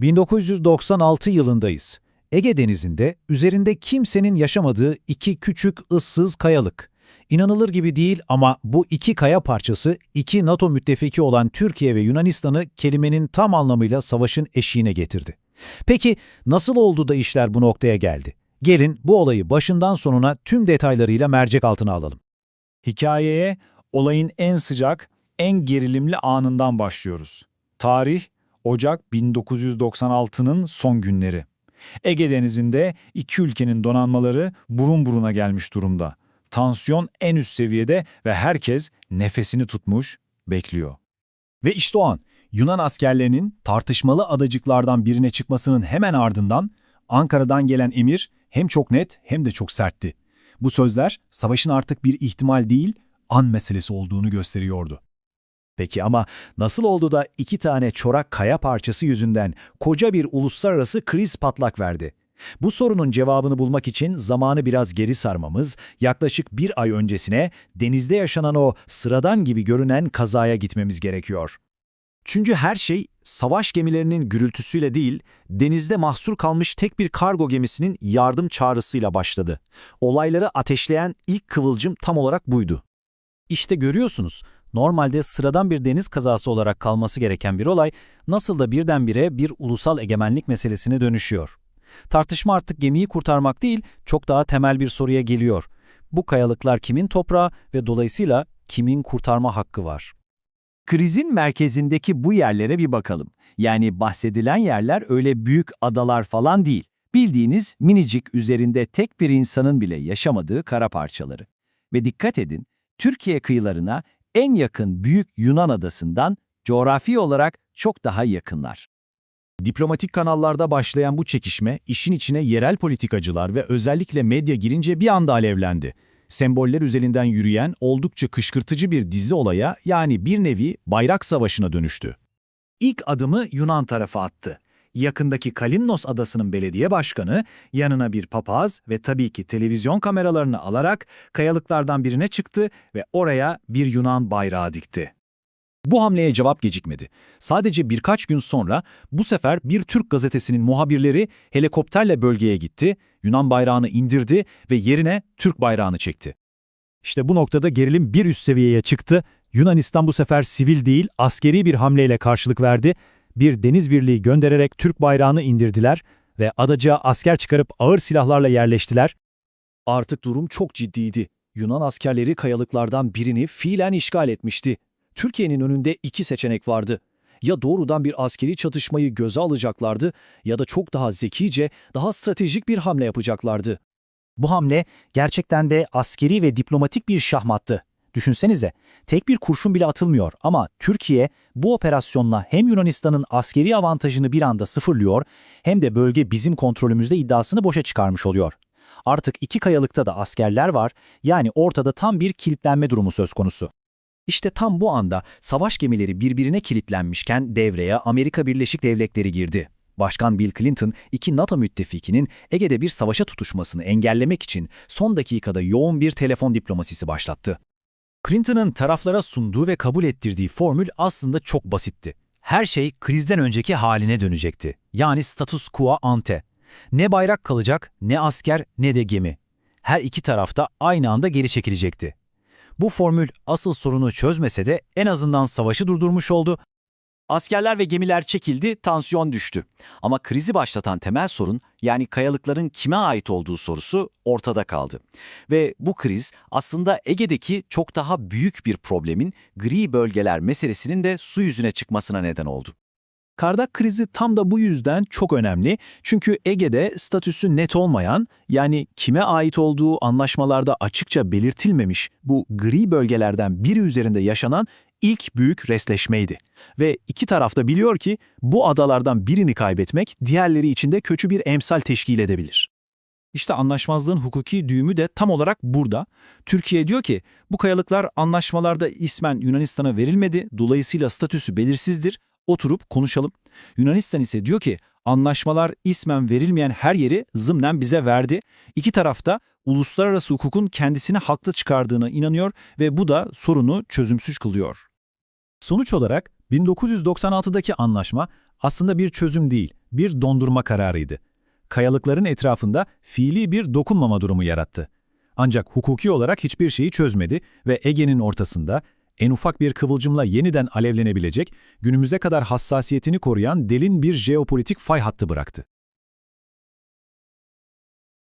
1996 yılındayız. Ege Denizi'nde üzerinde kimsenin yaşamadığı iki küçük ıssız kayalık. İnanılır gibi değil ama bu iki kaya parçası iki NATO müttefiki olan Türkiye ve Yunanistan'ı kelimenin tam anlamıyla savaşın eşiğine getirdi. Peki nasıl oldu da işler bu noktaya geldi? Gelin bu olayı başından sonuna tüm detaylarıyla mercek altına alalım. Hikayeye olayın en sıcak, en gerilimli anından başlıyoruz. Tarih Ocak 1996'nın son günleri. Ege Denizi'nde iki ülkenin donanmaları burun buruna gelmiş durumda. Tansiyon en üst seviyede ve herkes nefesini tutmuş, bekliyor. Ve işte o an Yunan askerlerinin tartışmalı adacıklardan birine çıkmasının hemen ardından Ankara'dan gelen emir hem çok net hem de çok sertti. Bu sözler savaşın artık bir ihtimal değil, an meselesi olduğunu gösteriyordu. Peki ama nasıl oldu da iki tane çorak kaya parçası yüzünden koca bir uluslararası kriz patlak verdi? Bu sorunun cevabını bulmak için zamanı biraz geri sarmamız, yaklaşık bir ay öncesine denizde yaşanan o sıradan gibi görünen kazaya gitmemiz gerekiyor. Çünkü her şey savaş gemilerinin gürültüsüyle değil, denizde mahsur kalmış tek bir kargo gemisinin yardım çağrısıyla başladı. Olayları ateşleyen ilk kıvılcım tam olarak buydu. İşte görüyorsunuz, normalde sıradan bir deniz kazası olarak kalması gereken bir olay nasıl da birdenbire bir ulusal egemenlik meselesine dönüşüyor. Tartışma artık gemiyi kurtarmak değil, çok daha temel bir soruya geliyor. Bu kayalıklar kimin toprağı ve dolayısıyla kimin kurtarma hakkı var? Krizin merkezindeki bu yerlere bir bakalım. Yani bahsedilen yerler öyle büyük adalar falan değil. Bildiğiniz minicik üzerinde tek bir insanın bile yaşamadığı kara parçaları. Ve dikkat edin, Türkiye kıyılarına en yakın büyük Yunan adasından coğrafi olarak çok daha yakınlar. Diplomatik kanallarda başlayan bu çekişme işin içine yerel politikacılar ve özellikle medya girince bir anda alevlendi. Semboller üzerinden yürüyen oldukça kışkırtıcı bir dizi olaya yani bir nevi bayrak savaşına dönüştü. İlk adımı Yunan tarafı attı. Yakındaki Kalimnos adasının belediye başkanı yanına bir papaz ve tabii ki televizyon kameralarını alarak kayalıklardan birine çıktı ve oraya bir Yunan bayrağı dikti. Bu hamleye cevap gecikmedi. Sadece birkaç gün sonra bu sefer bir Türk gazetesinin muhabirleri helikopterle bölgeye gitti, Yunan bayrağını indirdi ve yerine Türk bayrağını çekti. İşte bu noktada gerilim bir üst seviyeye çıktı. Yunanistan bu sefer sivil değil, askeri bir hamleyle karşılık verdi. Bir deniz birliği göndererek Türk bayrağını indirdiler ve adacığa asker çıkarıp ağır silahlarla yerleştiler. Artık durum çok ciddiydi. Yunan askerleri kayalıklardan birini fiilen işgal etmişti. Türkiye'nin önünde iki seçenek vardı. Ya doğrudan bir askeri çatışmayı göze alacaklardı ya da çok daha zekice, daha stratejik bir hamle yapacaklardı. Bu hamle gerçekten de askeri ve diplomatik bir şahmattı. Düşünsenize, tek bir kurşun bile atılmıyor ama Türkiye bu operasyonla hem Yunanistan'ın askeri avantajını bir anda sıfırlıyor hem de bölge bizim kontrolümüzde iddiasını boşa çıkarmış oluyor. Artık iki kayalıkta da askerler var, yani ortada tam bir kilitlenme durumu söz konusu. İşte tam bu anda savaş gemileri birbirine kilitlenmişken devreye Amerika Birleşik Devletleri girdi. Başkan Bill Clinton, iki NATO müttefikinin Ege'de bir savaşa tutuşmasını engellemek için son dakikada yoğun bir telefon diplomasisi başlattı. Clinton'ın taraflara sunduğu ve kabul ettirdiği formül aslında çok basitti. Her şey krizden önceki haline dönecekti. Yani status quo ante. Ne bayrak kalacak, ne asker, ne de gemi. Her iki tarafta aynı anda geri çekilecekti. Bu formül asıl sorunu çözmese de en azından savaşı durdurmuş oldu. Askerler ve gemiler çekildi, tansiyon düştü. Ama krizi başlatan temel sorun yani kayalıkların kime ait olduğu sorusu ortada kaldı. Ve bu kriz aslında Ege'deki çok daha büyük bir problemin gri bölgeler meselesinin de su yüzüne çıkmasına neden oldu. Kardak krizi tam da bu yüzden çok önemli. Çünkü Ege'de statüsü net olmayan, yani kime ait olduğu anlaşmalarda açıkça belirtilmemiş bu gri bölgelerden biri üzerinde yaşanan ilk büyük resleşmeydi. Ve iki taraf da biliyor ki bu adalardan birini kaybetmek diğerleri için de kötü bir emsal teşkil edebilir. İşte anlaşmazlığın hukuki düğümü de tam olarak burada. Türkiye diyor ki bu kayalıklar anlaşmalarda ismen Yunanistan'a verilmedi, dolayısıyla statüsü belirsizdir, oturup konuşalım. Yunanistan ise diyor ki anlaşmalar ismen verilmeyen her yeri zımnen bize verdi. İki tarafta uluslararası hukukun kendisini haklı çıkardığına inanıyor ve bu da sorunu çözümsüz kılıyor. Sonuç olarak 1996'daki anlaşma aslında bir çözüm değil, bir dondurma kararıydı. Kayalıkların etrafında fiili bir dokunmama durumu yarattı. Ancak hukuki olarak hiçbir şeyi çözmedi ve Ege'nin ortasında en ufak bir kıvılcımla yeniden alevlenebilecek, günümüze kadar hassasiyetini koruyan delin bir jeopolitik fay hattı bıraktı.